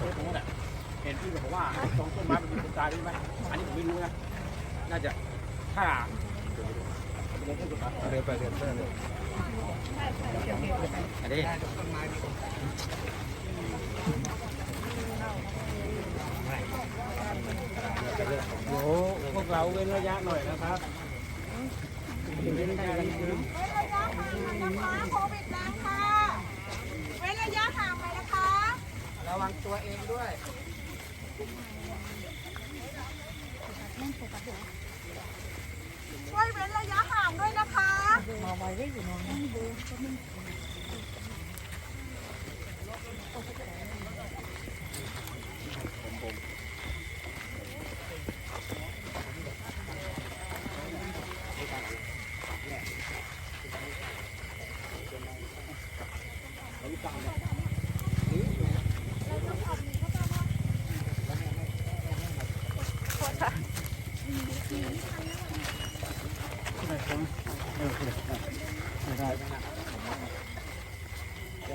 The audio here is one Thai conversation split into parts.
ตรงนู้นแหละเห็นพี่บอกว่าตรงต้นไม้มันมีคนตายด้วยไหมอันนี้ผมไม่รู้นะน่าจะถ้าเดินไปเดินไปเดินอันนี้เดี๋ยวพวกเราเว้นระยะหน่อยนะครับเว้นระยะนิดนึง เว้นระยะห่างหน่อยนะคะโควิดแรงค่ะ เว้นระยะห่างไปนะคะ ระวังตัวเองด้วย ช่วยเว้นระยะห่างด้วยนะคะอย่า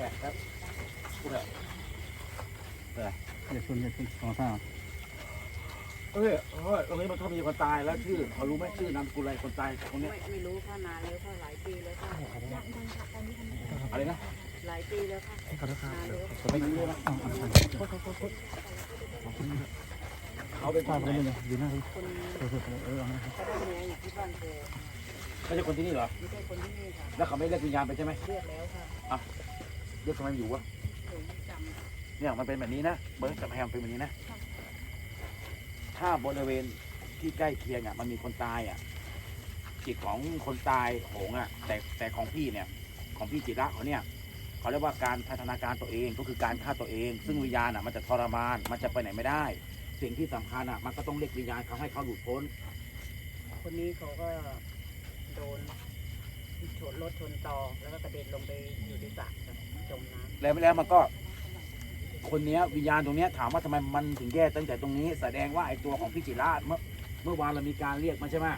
ชนอย่าชนสองสามเอ้ยเอ้ยตรงนี้มันเขามีคนตายแล้วชื่อเขารู้ไหมชื่อนามสกุลอะไรคนตายคนเนี้ยไม่ไม่รู้ค่ะนานแล้วค่ะหลายปีแล้วค่ะอะไรนะหลายปีแล้วค่ะขอโทษครับนานแล้วผมไม่รู้นะเขาเป็นป้าคนไปไหนเลยอยู่หน้าที่คนเออเออเออเอาเขาได้เมียอยู่ที่บ้านเธอไม่ใช่คนที่นี่เหรอไม่ใช่คนที่นี่ค่ะแล้วเขาไม่เรียกวิญญาณไปใช่ไหมเรียกแล้วค่ะ เรียกทำไมอยู่วะเนี่ยมันเป็นแบบนี้นะเบิร์ดกับแฮมเป็นแบบนี้นะ ถ้าบริเวณที่ใกล้เคียงอะมันมีคนตายอะจิตของคนตายโหงอะ แต่แต่ของพี่เนี่ย ของพี่จิระเขาเนี่ยเขาเรียกว่าการพัฒนาการตัวเองก็คือการฆ่าตัวเอง ซึ่งวิญญาณอะมันจะทรมานมันจะไปไหนไม่ได้ สิ่งที่สำคัญอะมันก็ต้องเรียกวิญญาณเขาให้เขาหลุดพ้น คนนี้เขาก็โดนชนรถชนตอแล้วก็กระเด็นลงไปอยู่ในสระ จมน้ำแล้วแล้วมันก็ คนเนี้ยวิญญาณตรงเนี้ยถามว่าทำไมมันถึงแย่ตั้งแต่ตรงนี้ แสดงว่าไอ้ตัวของพี่จิระเมื่อเมื่อวานเรามีการเรียกมันใช่ไหม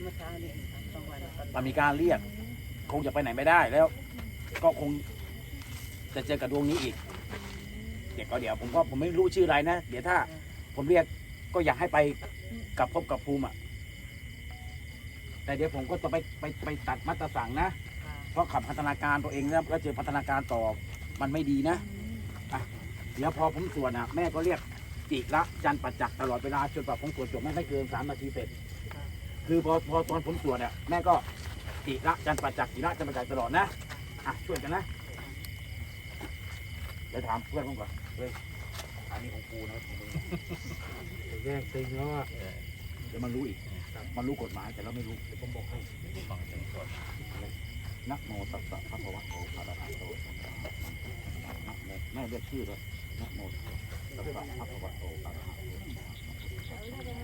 เมื่อเช้านี้ค่ะกลางวันตอนมันมีการเรียก คงจะไปไหนไม่ได้แล้ว ก็คงจะเจอกับดวงนี้อีก เดี๋ยวก็เดี๋ยวผมก็ผมไม่รู้ชื่ออะไรนะ เดี๋ยวถ้า ผมเรียกก็อยากให้ไปกับพบกับภูมิอะ แต่เดี๋ยวผมก็จะไปไปไปตัดมัตตสั่งนะค่ะ เพราะขับพัฒนาการตัวเองแล้วแล้วเจอพัฒนาการต่อมันไม่ดีนะอะเดี๋ยวพอผมสวดนะแม่ก็เรียกจิละจันทร์ปัจจักตลอดเวลาจนกว่าผมสวดจบไม่ไม่เกินสามนาทีเสร็จ คือพอพอตอนผมสวดเนี่ยแม่ก็จิละจันทร์ปัจจักจิละจันทร์ปัจจักตลอดนะอะช่วยกันนะเดี๋ยวถามเพื่อนผมก่อนเฮ้ยอันนี้ของกูนะของมึงแยกตึงแล้วอะเดี๋ยวมันรู้อีกมันรู้กฎหมายแต่เราไม่รู้เดี๋ยวผมบอกให้ นักโมตัสสะพระคะวะโตอะระหะโตสัมมาสัมพุทธัสสะนะโมแม่เรียกชื่อเลยนักโมตัสสะพระคะวะโตอะระหะโตสัมมาสัมพุทธัสสะ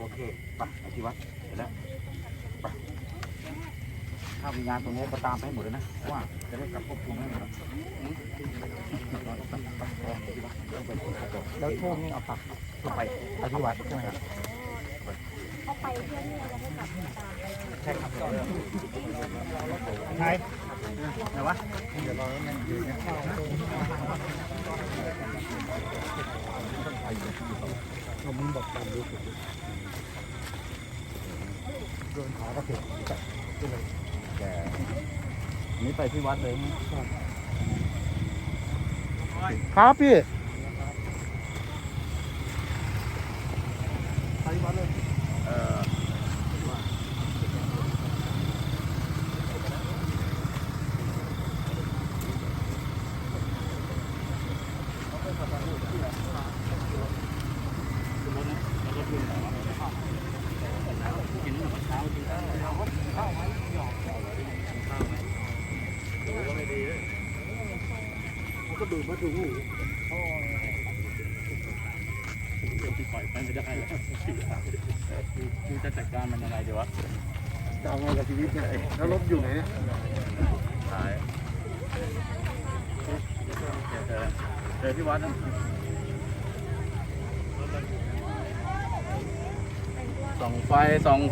โอเคไปไปที่วัดเสร็จแล้วไปถ้ามีงานตรงนี้ก็ตามไปให้หมดเลยนะว่าจะได้กลับควบคุมให้หมดอืมไปไปไปไปที่วัดเดี๋ยวไปที่วัดแล้วโทษนี่เอาปักไปปฏิวัตใช่ไหมครับ เอาไปเที่ยวนี่เราจะกลับมาตามไปใช่ครับใช่ไหนวะเดี๋ยวรอแล้วนะอยู่เนี่ยเรามึงบอกตามดูโดนขาก็เผ็ดแกนี่ไปที่วัดเลยครับพี่ไปที่วัดเลย เออ ก็ดูมาดูที่ปล่อยไปไม่ได้แล้วกูจะจัดการมันยังไงดีวะจะเอาไงกับชีวิตเนี่ยแล้วรถอยู่ไหนเนี่ยหายเจอเจอที่วัดนะส่องไฟส่อง